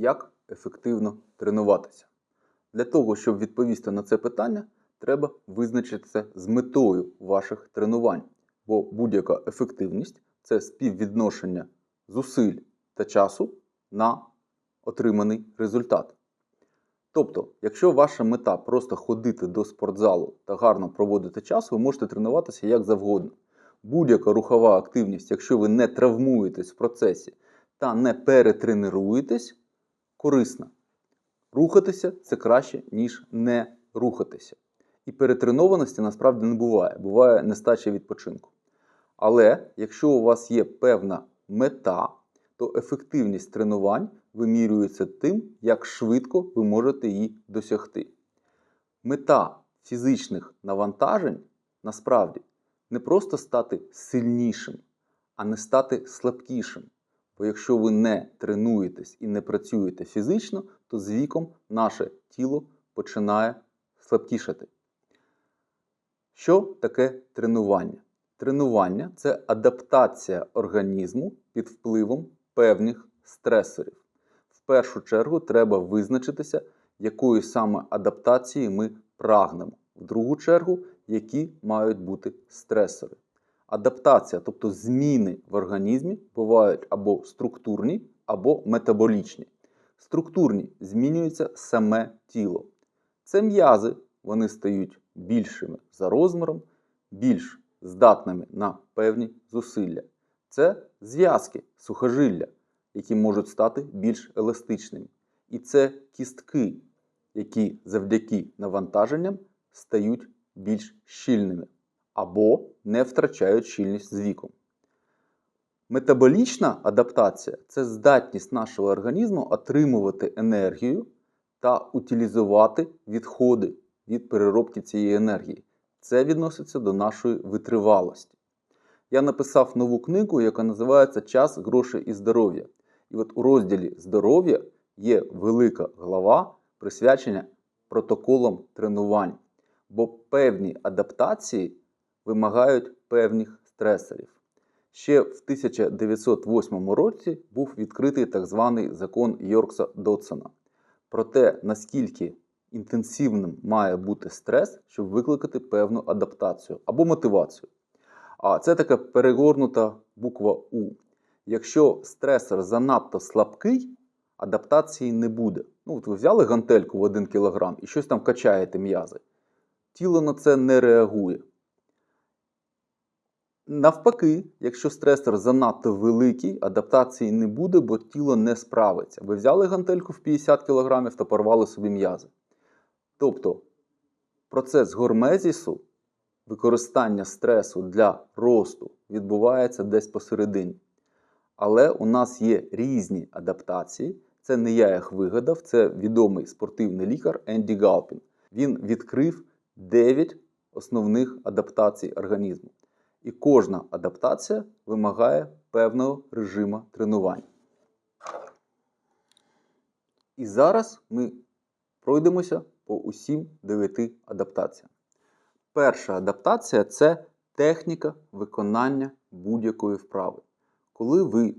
Як ефективно тренуватися? Для того, щоб відповісти на це питання, треба визначитися з метою ваших тренувань, бо будь-яка ефективність це співвідношення зусиль та часу на отриманий результат. Тобто, якщо ваша мета просто ходити до спортзалу та гарно проводити час, ви можете тренуватися як завгодно. Будь-яка рухова активність, якщо ви не травмуєтесь в процесі та не перетренуєтесь, корисна. Рухатися це краще, ніж не рухатися. І перетренованості насправді не буває, буває нестача відпочинку. Але якщо у вас є певна мета, то ефективність тренувань вимірюється тим, як швидко ви можете її досягти. Мета фізичних навантажень насправді не просто стати сильнішим, а не стати слабкішим. Бо якщо ви не тренуєтесь і не працюєте фізично, то з віком наше тіло починає слабкішати. Що таке тренування? Тренування це адаптація організму під впливом певних стресорів. В першу чергу треба визначитися, якої саме адаптації ми прагнемо. В другу чергу, які мають бути стресори. Адаптація, тобто зміни в організмі, бувають або структурні, або метаболічні. Структурні змінюється саме тіло. Це м'язи, вони стають більшими за розміром, більш здатними на певні зусилля. Це зв'язки, сухожилля, які можуть стати більш еластичними. І це кістки, які завдяки навантаженням стають більш щільними або не втрачають щільність з віком. Метаболічна адаптація це здатність нашого організму отримувати енергію та утилізувати відходи від переробки цієї енергії. Це відноситься до нашої витривалості. Я написав нову книгу, яка називається Час, гроші і здоров'я. І от у розділі здоров'я є велика глава, присвячена протоколам тренувань. Бо певні адаптації вимагають певних стресорів. Ще в 1908 році був відкритий так званий закон Йоркса Дотсона про те, наскільки інтенсивним має бути стрес, щоб викликати певну адаптацію або мотивацію. А це така перегорнута буква У. Якщо стресор занадто слабкий, адаптації не буде. Ну, от ви взяли гантельку в 1 кг і щось там качаєте м'язи. Тіло на це не реагує. Навпаки, якщо стресор занадто великий, адаптації не буде, бо тіло не справиться. Ви взяли гантельку в 50 кг та порвали собі м'язи. Тобто процес гормезісу, використання стресу для росту відбувається десь посередині. Але у нас є різні адаптації. Це не я їх вигадав, це відомий спортивний лікар Енді Галпін. Він відкрив 9 основних адаптацій організму. І кожна адаптація вимагає певного режиму тренувань. І зараз ми пройдемося по усім 9 адаптаціям. Перша адаптація це техніка виконання будь-якої вправи. Коли ви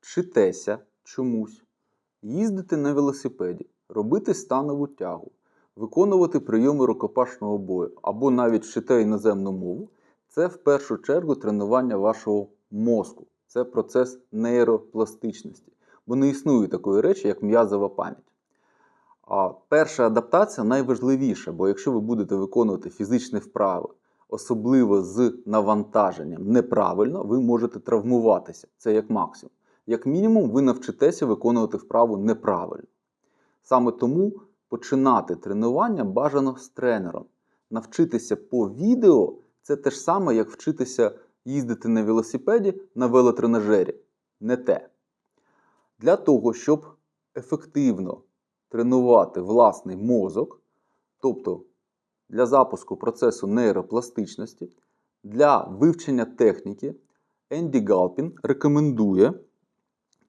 вчитеся чомусь, їздити на велосипеді, робити станову тягу, виконувати прийоми рукопашного бою або навіть вчите іноземну мову, це в першу чергу тренування вашого мозку. Це процес нейропластичності. Бо не існує такої речі, як м'язова пам'ять. А перша адаптація найважливіша, бо якщо ви будете виконувати фізичні вправи, особливо з навантаженням неправильно, ви можете травмуватися. Це як максимум. Як мінімум, ви навчитеся виконувати вправу неправильно. Саме тому починати тренування бажано з тренером. Навчитися по відео це те ж саме, як вчитися їздити на велосипеді на велотренажері. Не те. Для того, щоб ефективно тренувати власний мозок, тобто для запуску процесу нейропластичності, для вивчення техніки, Енді Галпін рекомендує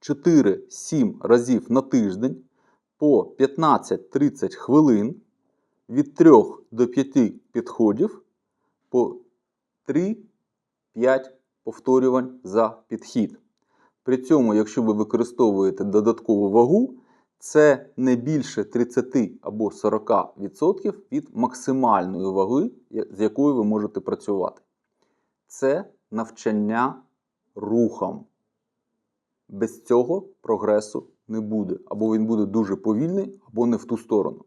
4-7 разів на тиждень по 15-30 хвилин від 3 до 5 підходів по 3-5 повторювань за підхід. При цьому, якщо ви використовуєте додаткову вагу, це не більше 30 або 40% від максимальної ваги, з якою ви можете працювати. Це навчання рухам. Без цього прогресу не буде. Або він буде дуже повільний, або не в ту сторону.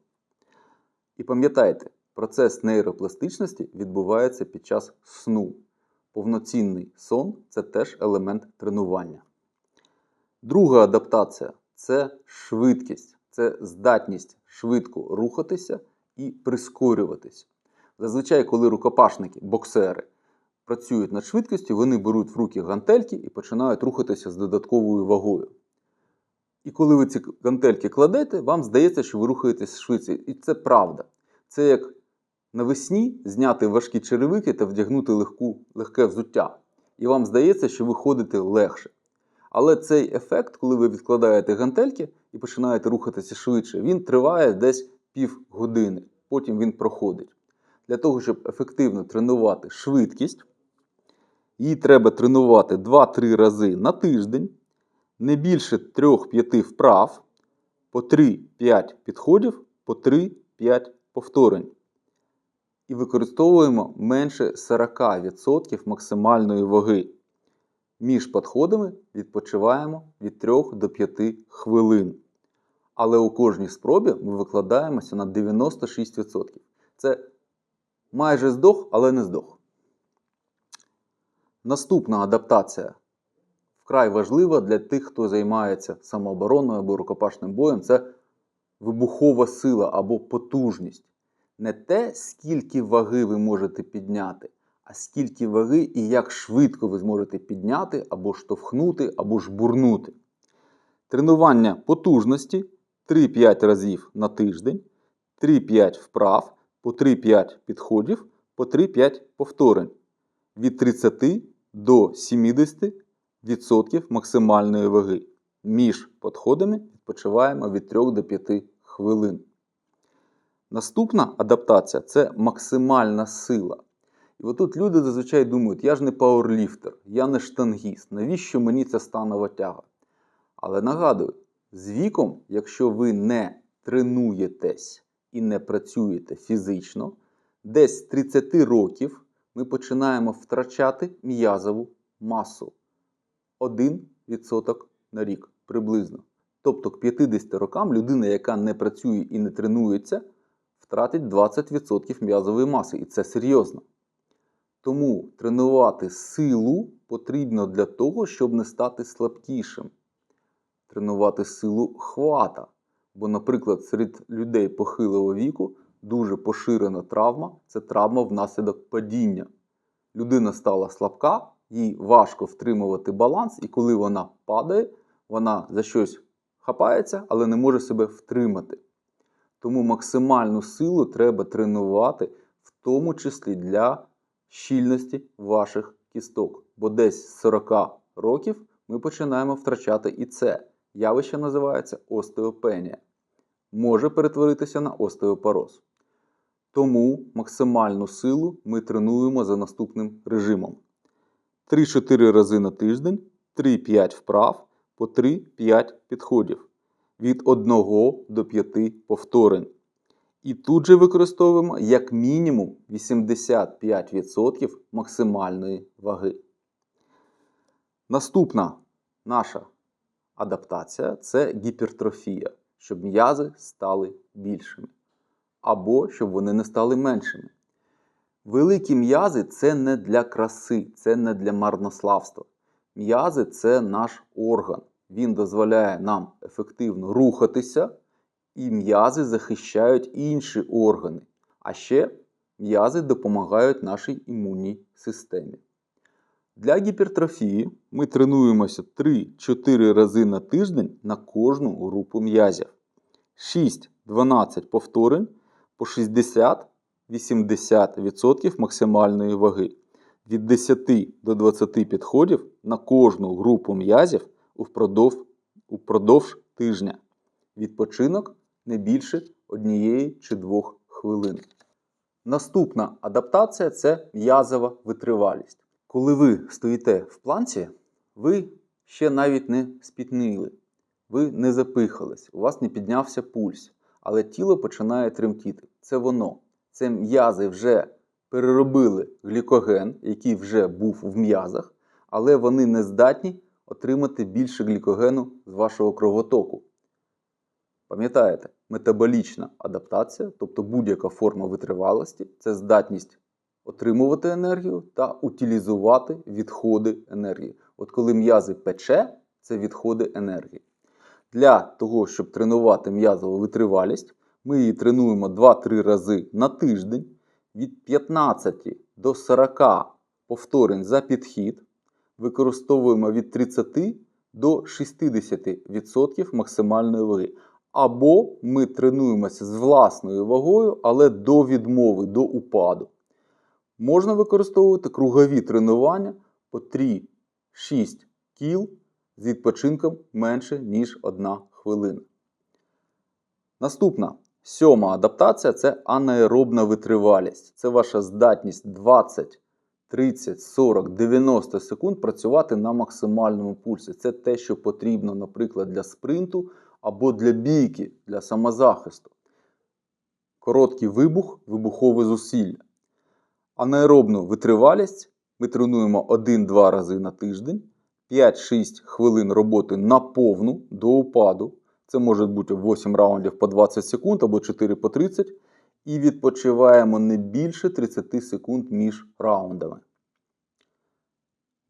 І пам'ятайте, процес нейропластичності відбувається під час сну. Повноцінний сон це теж елемент тренування. Друга адаптація це швидкість, це здатність швидко рухатися і прискорюватися. Зазвичай, коли рукопашники, боксери працюють над швидкістю, вони беруть в руки гантельки і починають рухатися з додатковою вагою. І коли ви ці гантельки кладете, вам здається, що ви рухаєтесь швидше. І це правда. Це як навесні зняти важкі черевики та вдягнути легку, легке взуття. І вам здається, що ви ходите легше. Але цей ефект, коли ви відкладаєте гантельки і починаєте рухатися швидше, він триває десь півгодини. Потім він проходить. Для того, щоб ефективно тренувати швидкість, її треба тренувати 2-3 рази на тиждень, не більше 3-5 вправ, по 3-5 підходів, по 3-5 повторень. І використовуємо менше 40% максимальної ваги. Між підходами відпочиваємо від 3 до 5 хвилин. Але у кожній спробі ми викладаємося на 96%. Це майже здох, але не здох. Наступна адаптація вкрай важлива для тих, хто займається самообороною або рукопашним боєм. Це вибухова сила або потужність. Не те, скільки ваги ви можете підняти, а скільки ваги і як швидко ви зможете підняти, або штовхнути, або жбурнути. Тренування потужності 3-5 разів на тиждень, 3-5 вправ, по 3-5 підходів, по 3-5 повторень. Від 30 до 70% максимальної ваги. Між підходами відпочиваємо від 3 до 5 хвилин. Наступна адаптація це максимальна сила. І отут люди зазвичай думають, я ж не пауерліфтер, я не штангіст, навіщо мені ця станова тяга? Але нагадую, з віком, якщо ви не тренуєтесь і не працюєте фізично, десь з 30 років ми починаємо втрачати м'язову масу. 1% на рік приблизно. Тобто к 50 рокам людина, яка не працює і не тренується, втратить 20% м'язової маси. І це серйозно. Тому тренувати силу потрібно для того, щоб не стати слабкішим. Тренувати силу хвата. Бо, наприклад, серед людей похилого віку дуже поширена травма це травма внаслідок падіння. Людина стала слабка, їй важко втримувати баланс, і коли вона падає, вона за щось хапається, але не може себе втримати. Тому максимальну силу треба тренувати, в тому числі для щільності ваших кісток. Бо десь з 40 років ми починаємо втрачати і це. Явище називається остеопенія. Може перетворитися на остеопороз. Тому максимальну силу ми тренуємо за наступним режимом: 3-4 рази на тиждень, 3-5 вправ по 3-5 підходів від 1 до 5 повторень. І тут же використовуємо як мінімум 85% максимальної ваги. Наступна наша адаптація це гіпертрофія, щоб м'язи стали більшими. Або щоб вони не стали меншими. Великі м'язи це не для краси, це не для марнославства. М'язи це наш орган. Він дозволяє нам ефективно рухатися, і м'язи захищають інші органи. А ще м'язи допомагають нашій імунній системі. Для гіпертрофії ми тренуємося 3-4 рази на тиждень на кожну групу м'язів. 6-12 повторень по 60-80% максимальної ваги. Від 10 до 20 підходів на кожну групу м'язів упродовж, упродовж тижня. Відпочинок не більше однієї чи двох хвилин. Наступна адаптація це м'язова витривалість. Коли ви стоїте в планці, ви ще навіть не спітнили. ви не запихались, у вас не піднявся пульс, але тіло починає тремтіти. Це воно. Це м'язи вже переробили глікоген, який вже був в м'язах, але вони не здатні отримати більше глікогену з вашого кровотоку. Пам'ятаєте, метаболічна адаптація, тобто будь-яка форма витривалості, це здатність отримувати енергію та утилізувати відходи енергії. От коли м'язи пече, це відходи енергії. Для того, щоб тренувати м'язову витривалість, ми її тренуємо 2-3 рази на тиждень від 15 до 40 повторень за підхід. Використовуємо від 30 до 60% максимальної ваги. Або ми тренуємося з власною вагою, але до відмови, до упаду. Можна використовувати кругові тренування по 3-6 кіл з відпочинком менше, ніж 1 хвилина. Наступна сьома адаптація це анаеробна витривалість. Це ваша здатність 20, 30, 40, 90 секунд працювати на максимальному пульсі. Це те, що потрібно, наприклад, для спринту або для бійки, для самозахисту. Короткий вибух, вибухове зусилля. Анаеробну витривалість ми тренуємо 1-2 рази на тиждень, 5-6 хвилин роботи на повну до упаду. Це може бути 8 раундів по 20 секунд або 4 по 30. І відпочиваємо не більше 30 секунд між раундами.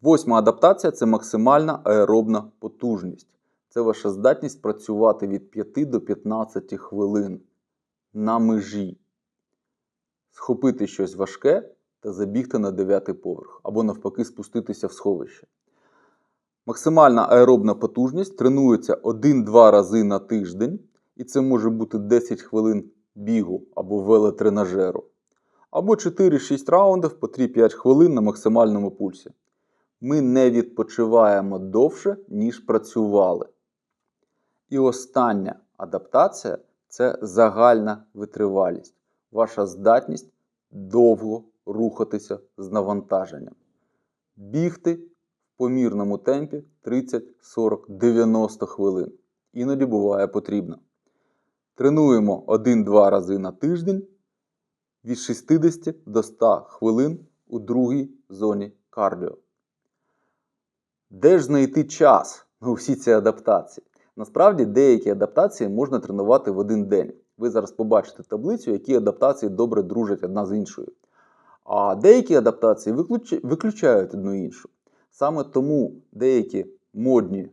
Восьма адаптація це максимальна аеробна потужність. Це ваша здатність працювати від 5 до 15 хвилин на межі. Схопити щось важке та забігти на 9 поверх, або навпаки спуститися в сховище. Максимальна аеробна потужність тренується 1-2 рази на тиждень, і це може бути 10 хвилин бігу або велотренажеру. Або 4-6 раундів по 3-5 хвилин на максимальному пульсі. Ми не відпочиваємо довше, ніж працювали. І остання адаптація це загальна витривалість. Ваша здатність довго рухатися з навантаженням. Бігти в помірному темпі 30, 40, 90 хвилин. Іноді буває потрібно. Тренуємо 1-2 рази на тиждень від 60 до 100 хвилин у другій зоні кардіо. Де ж знайти час на усі ці адаптації? Насправді деякі адаптації можна тренувати в один день. Ви зараз побачите таблицю, які адаптації добре дружать одна з іншою. А деякі адаптації виключають одну іншу. Саме тому деякі модні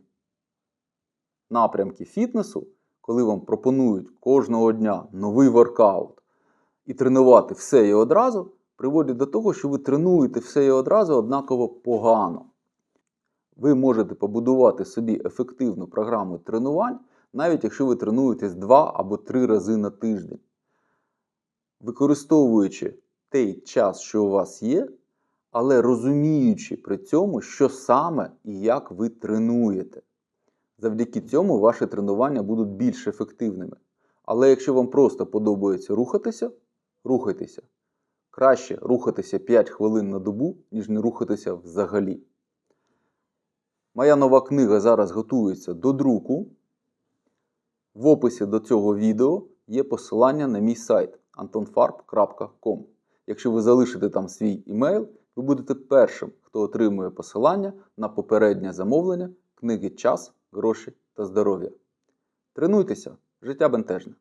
напрямки фітнесу, коли вам пропонують кожного дня новий воркаут і тренувати все і одразу, приводять до того, що ви тренуєте все і одразу однаково погано. Ви можете побудувати собі ефективну програму тренувань, навіть якщо ви тренуєтесь 2 або 3 рази на тиждень. Використовуючи той час, що у вас є, але розуміючи при цьому, що саме і як ви тренуєте. Завдяки цьому ваші тренування будуть більш ефективними. Але якщо вам просто подобається рухатися, рухайтеся. Краще рухатися 5 хвилин на добу, ніж не рухатися взагалі. Моя нова книга зараз готується до друку. В описі до цього відео є посилання на мій сайт antonfarb.com. Якщо ви залишите там свій імейл, ви будете першим, хто отримує посилання на попереднє замовлення книги Час, гроші та здоров'я. Тренуйтеся, життя бентежне!